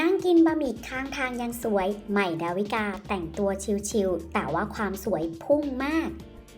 นั่งกินบะหมี่ข้างทางยังสวย ใหม่ดาวิกาแต่งตัวชิลๆแต่ว่าความสวยพุ่งมาก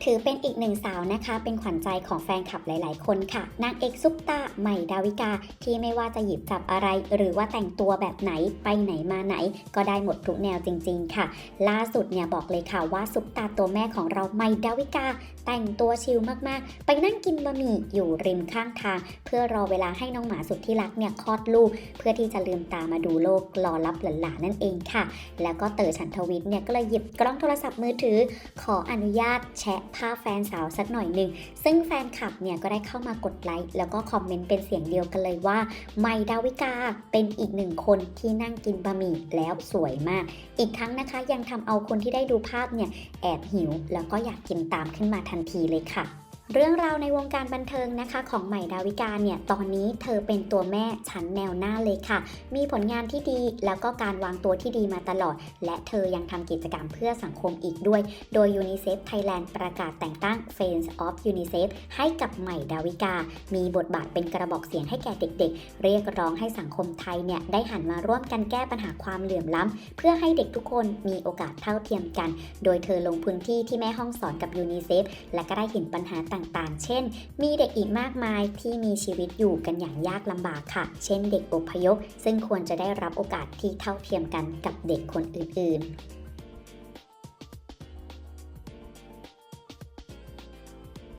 ถือเป็นอีกหนึ่งสาวนะคะ เป็นขวัญใจของแฟนคลับหลาย ๆ คนค่ะ นางเอกซุปตาใหม่ดาวิกา ที่ไม่ว่าจะหยิบจับอะไร หรือว่าแต่งตัวแบบไหนไปไหนมาไหน ก็ได้หมดทุกแนวจริง ๆ ค่ะ ล่าสุดเนี่ยบอกเลยค่ะว่าซุปตาตัวแม่ของเราใหม่ดาวิกา แต่งตัวชิลมาก ๆ ไปนั่งกินบะหมี่อยู่ริมข้างทาง เพื่อรอเวลาให้น้องหมาสุดที่รักเนี่ยคลอดลูก เพื่อที่จะลืมตามาดูโลกรอรับหลานๆนั่นเองค่ะ แล้วก็เต๋อฉันทวิทย์เนี่ยก็เลยหยิบกล้องโทรศัพท์มือถือ ขออนุญาตแชะภาพแฟนสาวสักหน่อยหนึ่ง ซึ่งแฟนคลับเนี่ยก็ได้เข้ามากดไลค์แล้วก็คอมเมนต์เป็นเสียงเดียวกันเลยว่า ไมดาวิกาเป็นอีกหนึ่งคนที่นั่งกินบะหมี่แล้วสวยมาก อีกทั้งนะคะยังทำเอาคนที่ได้ดูภาพเนี่ยแอบหิว แล้วก็อยากกินตามขึ้นมาทันทีเลยค่ะ เรื่องราวในวงการบันเทิงนะคะ ของใหม่ดาวิกาเนี่ยตอนนี้เธอเป็นตัวแม่ชั้นแนวหน้าเลยค่ะ มีผลงานที่ดีแล้วก็การวางตัวที่ดีมาตลอด และเธอยังทำกิจกรรมเพื่อสังคมอีกด้วย โดย UNICEF Thailand ประกาศแต่งตั้ง Friends of UNICEF ให้กับใหม่ดาวิกา มีบทบาทเป็นกระบอกเสียงให้แก่เด็ก ๆ เรียกร้องให้สังคมไทยเนี่ยได้หันมาร่วมกันแก้ปัญหาความเหลื่อมล้ำเพื่อให้เด็กทุกคนมีโอกาสเท่าเทียมกัน โดยเธอลงพื้นที่ที่แม่ห้องสอนกับ UNICEF และก็ได้เห็นปัญหาต่างๆ เช่น มีเด็กอีกมากมายที่มีชีวิตอยู่กันอย่างยากลำบากค่ะ เช่นเด็กอพยพ ซึ่งควรจะได้รับโอกาสที่เท่าเทียมกันกับเด็กคนอื่นๆ